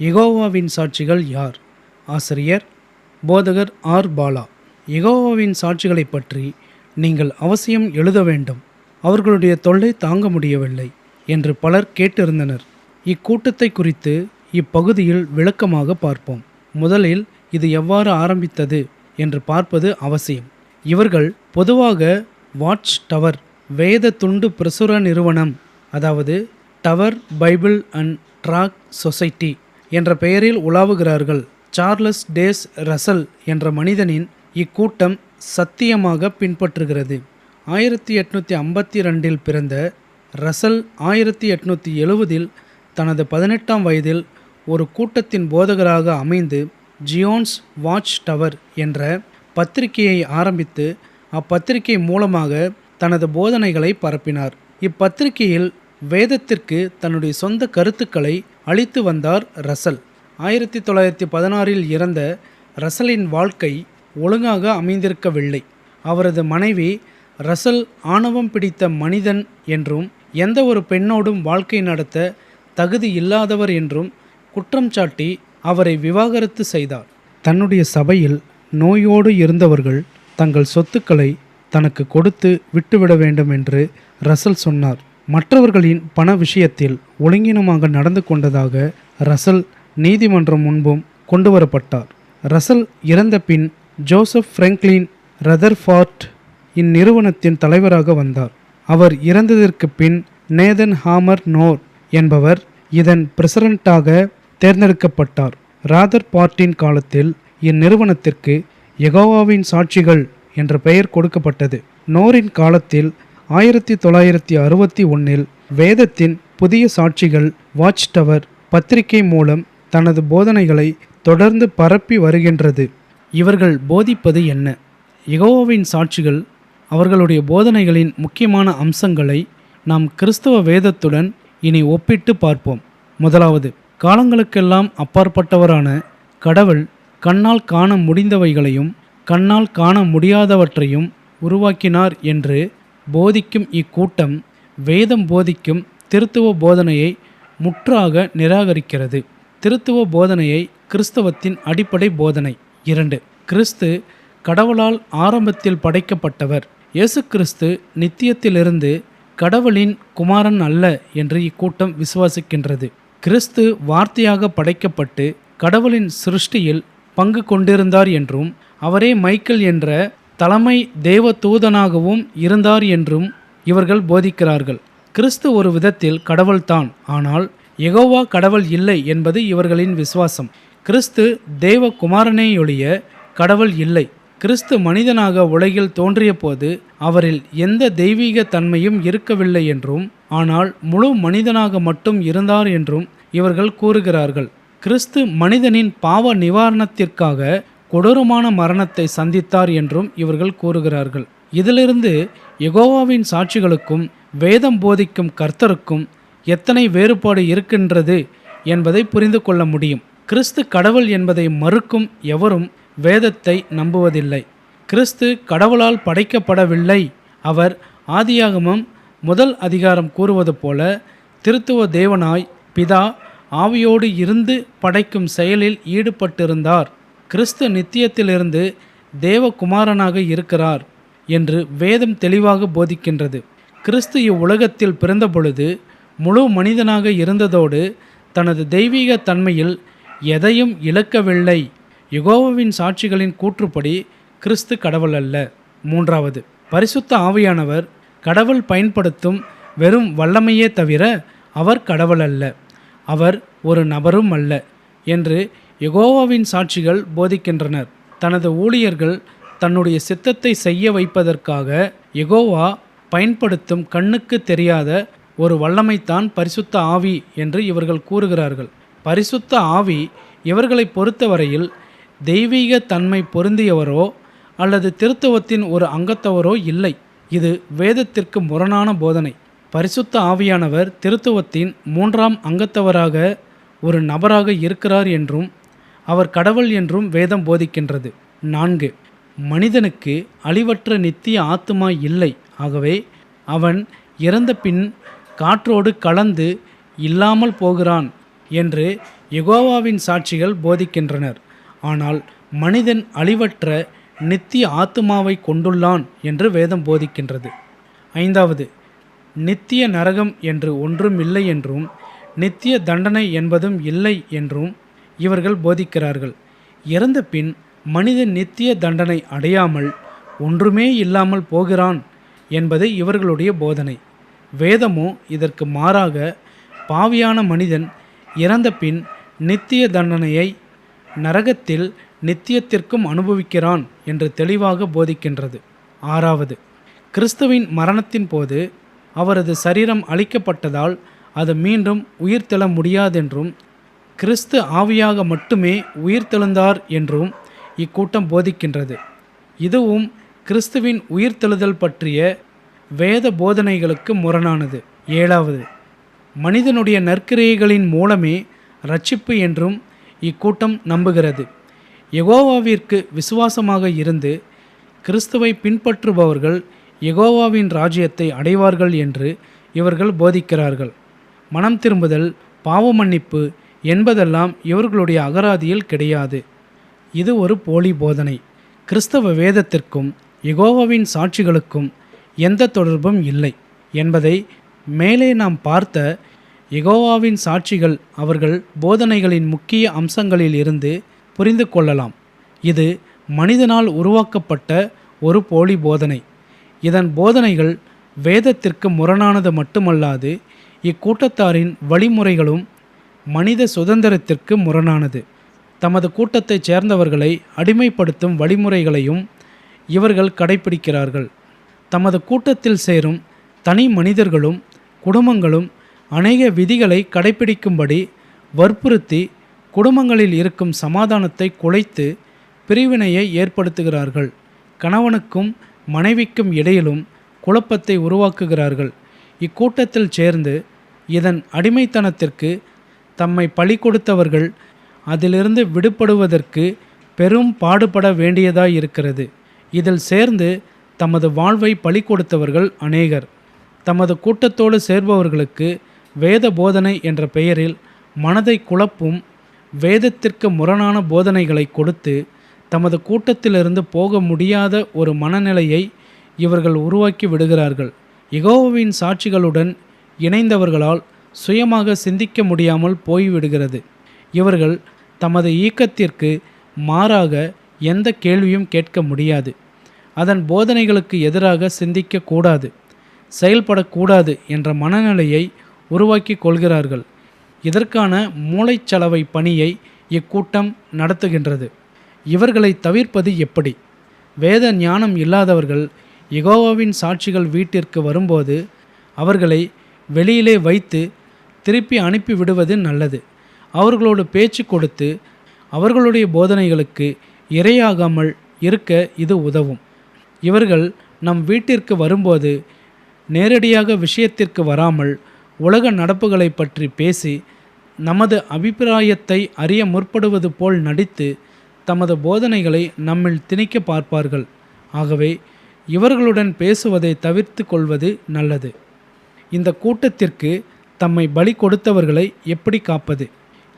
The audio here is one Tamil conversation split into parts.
எகோவாவின் சாட்சிகள் யார்? ஆசிரியர் போதகர் ஆர். பாலா. எகோவாவின் சாட்சிகளைப் பற்றி நீங்கள் அவசியம் எழுத வேண்டும். அவர்களுடைய தொல்லை தாங்க முடியவில்லை என்று பலர் கேட்டிருந்தனர். இக்கூட்டத்தை குறித்து இப்பகுதியில் விளக்கமாக பார்ப்போம். முதலில் இது எவ்வாறு ஆரம்பித்தது என்று பார்ப்பது அவசியம். இவர்கள் பொதுவாக வாட்ச் டவர் வேத துண்டு பிரசுர நிறுவனம் அதாவது tower Bible and tract society என்ற பெயரில் உலாவுகிறார்கள். சார்லஸ் டேஸ் ரசல் என்ற மனிதனின் இக்கூட்டம் சத்தியமாக பின்பற்றுகிறது. ஆயிரத்தி எட்நூற்றி ஐம்பத்தி ரெண்டில் பிறந்த ரசல் ஆயிரத்தி எட்நூற்றி எழுவதில் தனது பதினெட்டாம் வயதில் ஒரு கூட்டத்தின் போதகராக அமைந்து ஜியோன்ஸ் வாட்ச் டவர் என்ற பத்திரிகையை ஆரம்பித்து அப்பத்திரிகை மூலமாக தனது போதனைகளை பரப்பினார். இப்பத்திரிகையில் வேதத்திற்கு தன்னுடைய சொந்த கருத்துக்களை அளித்து வந்தார் ரசல். ஆயிரத்தி தொள்ளாயிரத்தி பதினாறில் இறந்த ரசலின் வாழ்க்கை ஒழுங்காக அமைந்திருக்கவில்லை. அவரது மனைவி ரசல் ஆணவம் பிடித்த மனிதன் என்றும் எந்த ஒரு பெண்ணோடும் வாழ்க்கை நடத்த தகுதி இல்லாதவர் என்றும் குற்றம் சாட்டி அவரை விவாகரத்து செய்தார். தன்னுடைய சபையில் நோயோடு இருந்தவர்கள் தங்கள் சொத்துக்களை தனக்கு கொடுத்து விட்டுவிட வேண்டும் என்று ரசல் சொன்னார். மற்றவர்களின் பண விஷயத்தில் ஒழுங்கினமாக நடந்து கொண்டதாக ரசல் நீதிமன்றம் முன்பும் கொண்டு வரப்பட்டார். ரசல் இறந்த பின் ஜோசப் ஃப்ரெங்க்லின் ரதர்ஃபார்ட் இந்நிறுவனத்தின் தலைவராக வந்தார். அவர் இறந்ததற்கு பின் நேதன் ஹாமர் நோர் என்பவர் இதன் பிரசிடண்டாக தேர்ந்தெடுக்கப்பட்டார். ராதர் பார்ட்டின் காலத்தில் இந்நிறுவனத்திற்கு எகோவாவின் சாட்சிகள் என்ற பெயர் கொடுக்கப்பட்டது. நோரின் காலத்தில் ஆயிரத்தி தொள்ளாயிரத்தி அறுபத்தி ஒன்றில் வேதத்தின் புதிய சாட்சிகள் வாட்ச் டவர் பத்திரிகை மூலம் தனது போதனைகளை தொடர்ந்து பரப்பி வருகின்றது. இவர்கள் போதிப்பது என்ன? யெகோவாவின் சாட்சிகள் அவர்களுடைய போதனைகளின் முக்கியமான அம்சங்களை நாம் கிறிஸ்தவ வேதத்துடன் இனி ஒப்பிட்டு பார்ப்போம். முதலாவது காலங்களுக்கெல்லாம் அப்பாற்பட்டவரான கடவுள் கண்ணால் காண முடிந்தவைகளையும் கண்ணால் காண முடியாதவற்றையும் உருவாக்கினார் என்று போதிக்கும் இக்கூட்டம் வேதம் போதிக்கும் திருத்துவ போதனையை முற்றாக நிராகரிக்கிறது. திருத்துவ போதனையை கிறிஸ்தவத்தின் அடிப்படை போதனை இரண்டு. கிறிஸ்து கடவுளால் ஆரம்பத்தில் படைக்கப்பட்டவர். இயேசு கிறிஸ்து நித்தியத்திலிருந்து கடவுளின் குமாரன் அல்ல என்று இக்கூட்டம் விசுவாசிக்கின்றது. கிறிஸ்து வார்த்தையாக படைக்கப்பட்டு கடவுளின் சிருஷ்டியில் பங்கு கொண்டிருந்தார் என்றும் அவரே மைக்கேல் என்ற தலைமை தேவ தூதனாகவும் இருந்தார் என்றும் இவர்கள் போதிக்கிறார்கள். கிறிஸ்து ஒரு விதத்தில் கடவுள்தான். ஆனால் எகோவா கடவுள் இல்லை என்பது இவர்களின் விசுவாசம். கிறிஸ்து தேவ குமாரனேயொழிய கடவுள் இல்லை. கிறிஸ்து மனிதனாக உலகில் தோன்றிய போது அவரில் எந்த தெய்வீக தன்மையும் இருக்கவில்லை என்றும் ஆனால் முழு மனிதனாக மட்டும் இருந்தார் என்றும் இவர்கள் கூறுகிறார்கள். கிறிஸ்து மனிதனின் பாவ நிவாரணத்திற்காக கொடூரமான மரணத்தை சந்தித்தார் என்றும் இவர்கள் கூறுகிறார்கள். இதிலிருந்து எகோவாவின் சாட்சிகளுக்கும் வேதம் போதிக்கும் கர்த்தருக்கும் எத்தனை வேறுபாடு இருக்கின்றது என்பதை புரிந்து கொள்ள முடியும். கிறிஸ்து கடவுள் என்பதை மறுக்கும் எவரும் வேதத்தை நம்புவதில்லை. கிறிஸ்து கடவுளால் படைக்கப்படவில்லை. அவர் ஆதியாகமம் முதல் அதிகாரம் கூறுவது போல திருத்துவ தேவனாய் பிதா ஆவியோடு இருந்து படைக்கும் செயலில் ஈடுபட்டிருந்தார். கிறிஸ்து நித்தியத்திலிருந்து தேவகுமாரனாக இருக்கிறார் என்று வேதம் தெளிவாக போதிக்கின்றது. கிறிஸ்து இவ்வுலகத்தில் பிறந்தபொழுது முழு மனிதனாக இருந்ததோடு தனது தெய்வீக தன்மையில் எதையும் இழக்கவில்லை. யுகோவாவின் சாட்சிகளின் கூற்றுப்படி கிறிஸ்து கடவுள் அல்ல. மூன்றாவது பரிசுத்த ஆவியானவர் கடவுள் பயன்படுத்தும் வெறும் வல்லமையே தவிர அவர் கடவுள் அல்ல. அவர் ஒரு நபரும் அல்ல. என்று எகோவாவின் சாட்சிகள் போதிக்கின்றனர். தனது ஊழியர்கள் தன்னுடைய சித்தத்தை செய்ய வைப்பதற்காக எகோவா பயன்படுத்தும் கண்ணுக்கு தெரியாத ஒரு வல்லமைத்தான் பரிசுத்த ஆவி என்று இவர்கள் கூறுகிறார்கள். பரிசுத்த ஆவி இவர்களை பொறுத்தவரையில் தெய்வீக தன்மை பொருந்தியவரோ அல்லது திருத்துவத்தின் ஒரு அங்கத்தவரோ இல்லை. இது வேதத்திற்கு முரணான போதனை. பரிசுத்த ஆவியானவர் திருத்துவத்தின் மூன்றாம் அங்கத்தவராக ஒரு நபராக இருக்கிறார் என்றும் அவர் கடவுள் என்றும் வேதம் போதிக்கின்றது. நான்கு. மனிதனுக்கு அழிவற்ற நித்திய ஆத்துமா இல்லை. ஆகவே அவன் இறந்த பின் காற்றோடு கலந்து இல்லாமல் போகிறான் என்று எகோவாவின் சாட்சிகள் போதிக்கின்றனர். ஆனால் மனிதன் அழிவற்ற நித்திய ஆத்மாவை கொண்டுள்ளான் என்று வேதம் போதிக்கின்றது. ஐந்தாவது. நித்திய நரகம் என்று ஒன்றும் இல்லை என்றும் நித்திய தண்டனை என்பதும் இல்லை என்றும் இவர்கள் போதிக்கிறார்கள். இறந்த பின் மனிதன் நித்திய தண்டனை அடையாமல் ஒன்றுமே இல்லாமல் போகிறான் என்பது இவர்களுடைய போதனை. வேதமோ இதற்கு மாறாக பாவியான மனிதன் இறந்த பின் நித்திய தண்டனையை நரகத்தில் நித்தியத்திற்கும் அனுபவிக்கிறான் என்று தெளிவாக போதிக்கின்றது. ஆறாவது கிறிஸ்துவின் மரணத்தின் போது அவரது சரீரம் அழிக்கப்பட்டதால் அது மீண்டும் உயிர்த்தெழ முடியாதென்றும் கிறிஸ்து ஆவியாக மட்டுமே உயிர்த்தெழுந்தார் என்றும் இக்கூட்டம் போதிக்கின்றது. இதுவும் கிறிஸ்துவின் உயிர்த்தெழுதல் பற்றிய வேத போதனைகளுக்கு முரணானது. ஏழாவது மனிதனுடைய நற்கிரியைகளின் மூலமே ரட்சிப்பு என்றும் இக்கூட்டம் நம்புகிறது. எகோவாவிற்கு விசுவாசமாக இருந்து கிறிஸ்துவை பின்பற்றுபவர்கள் எகோவாவின் ராஜ்யத்தை அடைவார்கள் என்று இவர்கள் போதிக்கிறார்கள். மனம் திரும்புதல் பாவ மன்னிப்பு என்பதெல்லாம் இவர்களுடைய அகராதியில் கிடையாது. இது ஒரு போலி போதனை. கிறிஸ்தவ வேதத்திற்கும் எகோவாவின் சாட்சிகளுக்கும் எந்த தொடர்பும் இல்லை என்பதை மேலே நாம் பார்த்த எகோவாவின் சாட்சிகள் அவர்கள் போதனைகளின் முக்கிய அம்சங்களில் இருந்து புரிந்து கொள்ளலாம். இது மனிதனால் உருவாக்கப்பட்ட ஒரு போலி போதனை. இதன் போதனைகள் வேதத்திற்கு முரணானது மட்டுமல்லாது இக்கூட்டத்தாரின் வழிமுறைகளும் மனித சுதந்திரத்திற்கு முரணானது. தமது கூட்டத்தைச் சேர்ந்தவர்களை அடிமைப்படுத்தும் வழிமுறைகளையும் இவர்கள் கடைப்பிடிக்கிறார்கள். தமது கூட்டத்தில் சேரும் தனி மனிதர்களும் குடும்பங்களும் அநேக விதிகளை கடைப்பிடிக்கும்படி வற்புறுத்தி குடும்பங்களில் இருக்கும் சமாதானத்தை குலைத்து பிரிவினையை ஏற்படுத்துகிறார்கள். கணவனுக்கும் மனைவிக்கும் இடையிலும் குழப்பத்தை உருவாக்குகிறார்கள். இக்கூட்டத்தில் சேர்ந்து இதன் அடிமைத்தனத்திற்கு தம்மை பழி கொடுத்தவர்கள் அதிலிருந்து விடுபடுவதற்கு பெரும் பாடுபட வேண்டியதாய் இருக்கிறது இதில் சேர்ந்து தமது வாழ்வை பழி கொடுத்தவர்கள் அநேகர். தமது கூட்டத்தோடு சேர்பவர்களுக்கு வேத போதனை என்ற பெயரில் மனதை குழப்பும் வேதத்திற்கு முரணான போதனைகளை கொடுத்து தமது கூட்டத்திலிருந்து போக முடியாத ஒரு மனநிலையை இவர்கள் உருவாக்கி விடுகிறார்கள். யெகோவாவின் சாட்சிகளுடன் இணைந்தவர்களால் சுயமாக சிந்திக்க முடியாமல் போய்விடுகிறது. இவர்கள் தமது ஈக்கத்திற்கு மாறாக எந்த கேள்வியும் கேட்க முடியாது. அதன் போதனைகளுக்கு எதிராக சிந்திக்கக்கூடாது செயல்படக்கூடாது என்ற மனநிலையை உருவாக்கி கொள்கிறார்கள். இதற்கான மூளைச்சலவை பணியை இக்கூட்டம் நடத்துகின்றது. இவர்களை தவிர்ப்பது எப்படி? வேத ஞானம் இல்லாதவர்கள் யகோவாவின் சாட்சிகள் வீட்டிற்கு வரும்போது அவர்களை வெளியிலே வைத்து திருப்பி அனுப்பி விடுவது நல்லது. அவர்களோடு பேச்சு கொடுத்து அவர்களுடைய போதனைகளுக்கு இரையாகாமல் இருக்க இது உதவும். இவர்கள் நம் வீட்டிற்கு வரும்போது நேரடியாக விஷயத்திற்கு வராமல் உலக நடப்புகளை பற்றி பேசி நமது அபிப்பிராயத்தை அறிய முற்படுவது போல் நடித்து தமது போதனைகளை நம்மில் திணிக்க பார்ப்பார்கள். ஆகவே இவர்களுடன் பேசுவதை தவிர்த்து கொள்வது நல்லது. இந்த கூட்டத்திற்கு தம்மை பலி கொடுத்தவர்களை எப்படி காப்பது?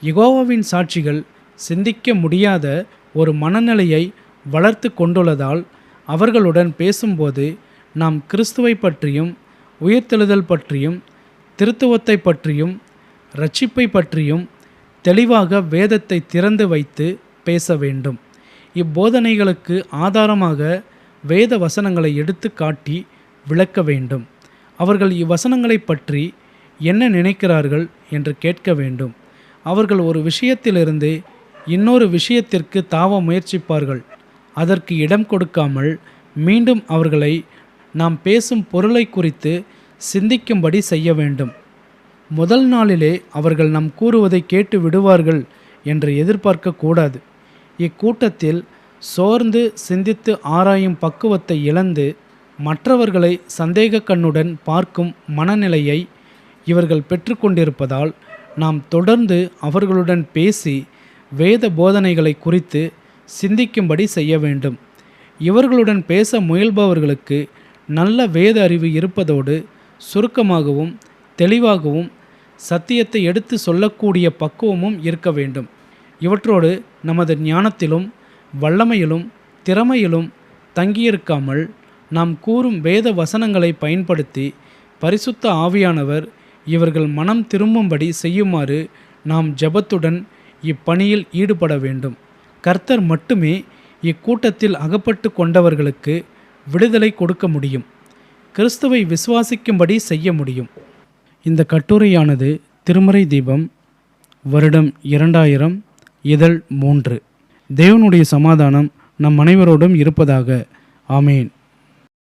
யகோவாவின் சாட்சிகள் சிந்திக்க முடியாத ஒரு மனநிலையை வளர்த்து கொண்டுள்ளதால் அவர்களுடன் பேசும்போது நாம் கிறிஸ்துவை பற்றியும் உயிர்த்தெழுதல் பற்றியும் திருத்துவத்தை பற்றியும் ரட்சிப்பை பற்றியும் தெளிவாக வேதத்தை திறந்து வைத்து பேச வேண்டும். இப்போதனைகளுக்கு ஆதாரமாக வேத வசனங்களை எடுத்து காட்டி விளக்க வேண்டும். அவர்கள் இவ்வசனங்களை பற்றி என்ன நினைக்கிறார்கள் என்று கேட்க வேண்டும். அவர்கள் ஒரு விஷயத்திலிருந்து இன்னொரு விஷயத்திற்கு தாவ முயற்சிப்பார்கள். அதற்கு இடம் கொடுக்காமல் மீண்டும் அவர்களை நாம் பேசும் பொருளை குறித்து சிந்திக்கும்படி செய்ய வேண்டும். முதல் நாளிலே அவர்கள் நம் கூறுவதை கேட்டு விடுவார்கள் என்று எதிர்பார்க்க கூடாது. இக்கூட்டத்தில் சோர்ந்து சிந்தித்து ஆராயும் பக்குவத்தை இழந்து மற்றவர்களை சந்தேக கண்ணுடன் பார்க்கும் மனநிலையை இவர்கள் பெற்றுக்கொண்டிருப்பதால் நாம் தொடர்ந்து அவர்களுடன் பேசி வேத போதனைகளை குறித்து சிந்திக்கும்படி செய்ய வேண்டும். இவர்களுடன் பேச முயல்பவர்களுக்கு நல்ல வேத அறிவு இருப்பதோடு சுருக்கமாகவும் தெளிவாகவும் சத்தியத்தை எடுத்து சொல்லக்கூடிய பக்குவமும் இருக்க வேண்டும். இவற்றோடு நமது ஞானத்திலும் வல்லமையிலும் திறமையிலும் தங்கியிருக்காமல் நாம் கூறும் வேத வசனங்களை பயன்படுத்தி பரிசுத்த ஆவியானவர் இவர்கள் மனம் திரும்பும்படி செய்யுமாறு நாம் ஜெபத்துடன் இப்பணியில் ஈடுபட வேண்டும். கர்த்தர் மட்டுமே இக்கூட்டத்தில் அகப்பட்டு கொண்டவர்களுக்கு விடுதலை கொடுக்க முடியும். கிறிஸ்துவை விசுவாசிக்கும்படி செய்ய முடியும். இந்த கட்டுரையானது திருமறை தீபம் வருடம் இரண்டாயிரம் இதழ் மூன்று. தேவனுடைய சமாதானம் நம் அனைவரோடும் இருப்பதாக. ஆமேன்.